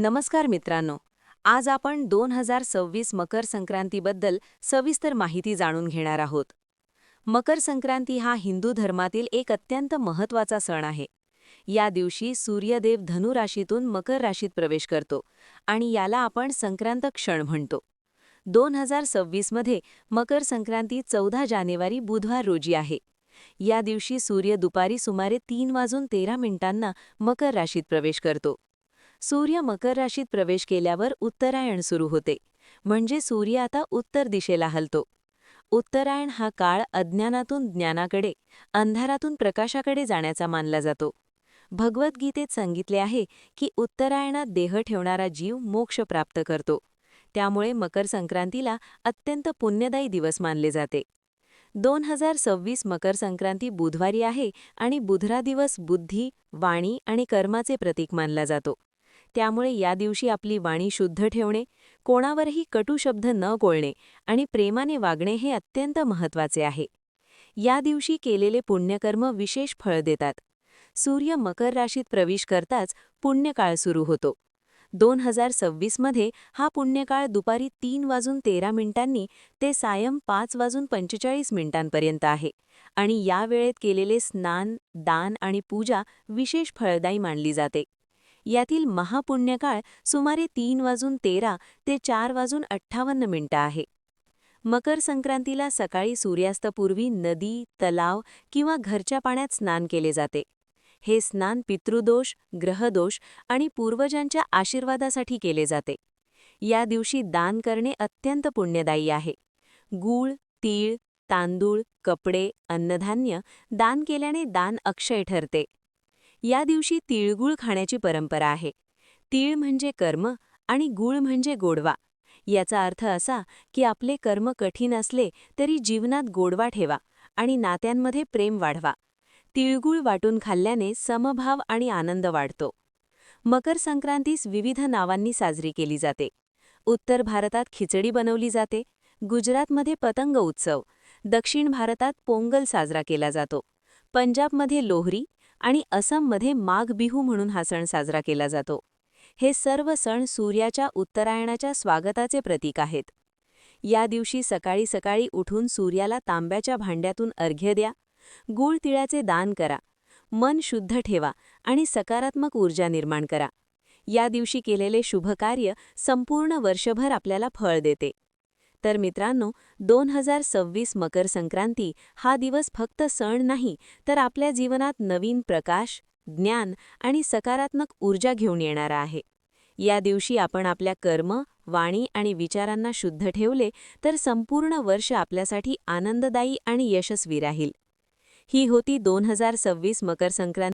नमस्कार मित्रांनो. आज आपण दोन हजार सव्वीस मकर संक्रांतीबद्दल सविस्तर माहिती जाणून घेणार आहोत. मकर संक्रांती हा हिंदू धर्मातील एक अत्यंत महत्त्वाचा सण आहे. या दिवशी सूर्यदेव धनु राशीतून मकर राशीत प्रवेश करतो आणि याला आपण संक्रांत क्षण म्हणतो. दोन हजार सव्वीसमध्ये मकर संक्रांती चौदा जानेवारी बुधवार रोजी आहे. या दिवशी सूर्य दुपारी सुमारे तीन वाजून तेरा मिनिटांना मकर राशीत प्रवेश करतो. सूर्य मकर राशीत प्रवेश केल्यावर उत्तरायण सुरू होते. म्हणजे सूर्य आता उत्तर दिशेला हलतो. उत्तरायण हा काळ अज्ञानातून ज्ञानाकडे अंधारातून प्रकाशाकडे जाण्याचा मानला जातो. भगवद्गीतेत सांगितले आहे की उत्तरायणात देह ठेवणारा जीव मोक्ष प्राप्त करतो. त्यामुळे मकर संक्रांतीला अत्यंत पुण्यदायी दिवस मानले जाते. दोन हजार सव्वीस मकर संक्रांती बुधवारी आहे आणि बुधरा दिवस बुद्धी वाणी आणि कर्माचे प्रतीक मानला जातो. त्यामुळे या दिवशी आपली वाणी शुद्ध ठेवणे कोणावरही कटू शब्द न कोळणे आणि प्रेमाने वागणे हे अत्यंत महत्त्वाचे आहे. या दिवशी केलेले पुण्यकर्म विशेष फळ देतात. सूर्य मकर राशीत प्रवेश करताच पुण्यकाळ सुरू होतो. दोन हजार सव्वीसमध्ये हा पुण्यकाळ दुपारी तीन वाजून तेरा मिनिटांनी ते सायं पाच वाजून पंचेचाळीस मिनिटांपर्यंत आहे आणि या वेळेत केलेले स्नान दान आणि पूजा विशेष फळदायी मानली जाते. यातील महापुण्यकाळ सुमारे तीन वाजून तेरा ते चार वाजून अठ्ठावन्न मिनिटं आहे. मकर संक्रांतीला सकाळी सूर्यास्तपूर्वी नदी तलाव किंवा घरच्या पाण्यात स्नान केले जाते. हे स्नान पितृदोष ग्रहदोष आणि पूर्वजांच्या आशीर्वादासाठी केले जाते. या दिवशी दान करणे अत्यंत पुण्यदायी आहे. गूळ तीळ तांदूळ कपडे अन्नधान्य दान केल्याने दान अक्षय ठरते. या दिवशी तिळगुळ खाण्याची परंपरा आहे. तीळ म्हणजे कर्म आणि गुळ म्हणजे गोडवा. याचा अर्थ असा की आपले कर्म कठीण असले तरी जीवनात गोडवा ठेवा आणि नात्यांमध्ये प्रेम वाढवा. तिळगुळ वाटून खाल्ल्याने समभाव आणि आनंद वाढतो. मकर संक्रांतीस विविध नावांनी साजरी केली जाते. उत्तर भारतात खिचडी बनवली जाते. गुजरातमध्ये पतंग उत्सव. दक्षिण भारतात पोंगल साजरा केला जातो. पंजाबमध्ये लोहरी आणि असममध्ये माघ बिहू म्हणून हा सण साजरा केला जातो. हे सर्व सण सूर्याच्या उत्तरायणाच्या स्वागताचे प्रतीक आहेत. या दिवशी सकाळी सकाळी उठून सूर्याला तांब्याच्या भांड्यातून अर्घ्य द्या गूळ तिळाचे दान करा मन शुद्ध ठेवा आणि सकारात्मक ऊर्जा निर्माण करा. या दिवशी केलेले शुभकार्य संपूर्ण वर्षभर आपल्याला फळ देते. तर मित्रांनो दोन हजार सव्वीस मकर संक्रांती हा दिवस फक्त सण नाही तर आपल्या जीवनात नवीन प्रकाश ज्ञान आणि सकारात्मक ऊर्जा घेऊन येणारा आहे. या दिवशी आपण आपल्या कर्म वाणी आणि विचारांना शुद्ध ठेवले तर संपूर्ण वर्ष आपल्यासाठी आनंददायी आणि यशस्वी राहील. ही होती दोन हजार सव्वीस मकर संक्रांती